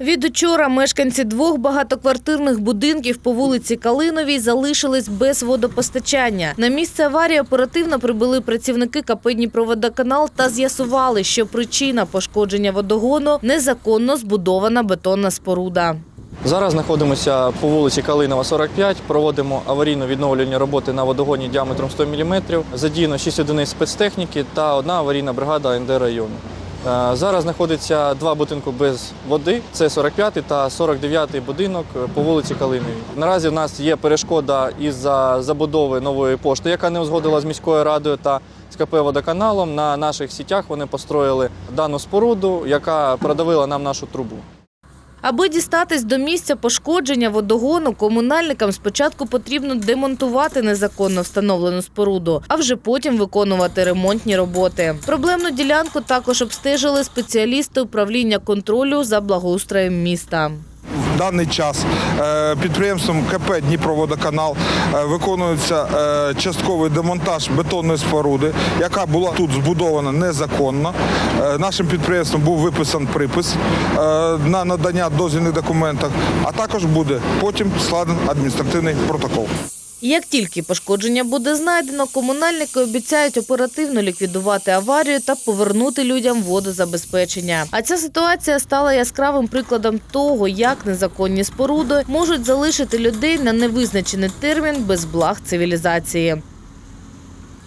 Від учора мешканці двох багатоквартирних будинків по вулиці Калиновій залишились без водопостачання. На місце аварії оперативно прибули працівники КП «Дніпроводоканал» та з'ясували, що причина пошкодження водогону – незаконно збудована бетонна споруда. Зараз знаходимося по вулиці Калинова, 45. Проводимо аварійно-відновлювальні роботи на водогоні діаметром 100 мм. Задіяно 6 одиниць спецтехніки та одна аварійна бригада НД району. Е, Зараз знаходиться два будинки без води. Це 45 та 49 будинок е, по вулиці Калиновій. Наразі в нас є перешкода із-за забудови нової пошти, яка не узгодила з міською радою та з КП водоканалом. На наших сітях вони построїли дану споруду, яка продавила нам нашу трубу. Аби дістатись до місця пошкодження водогону, комунальникам спочатку потрібно демонтувати незаконно встановлену споруду, а вже потім виконувати ремонтні роботи. Проблемну ділянку також обстежили спеціалісти управління контролю за благоустроєм міста. Даний час е, підприємством КП Дніпроводоканал е, виконується е, частковий демонтаж бетонної споруди, яка була тут збудована незаконно. Нашим підприємством був виписан припис на надання дозвільних документів, а також буде потім складений адміністративний протокол. Як тільки пошкодження буде знайдено, комунальники обіцяють оперативно ліквідувати аварію та повернути людям водозабезпечення. А ця ситуація стала яскравим прикладом того, як незаконні споруди можуть залишити людей на невизначений термін без благ цивілізації.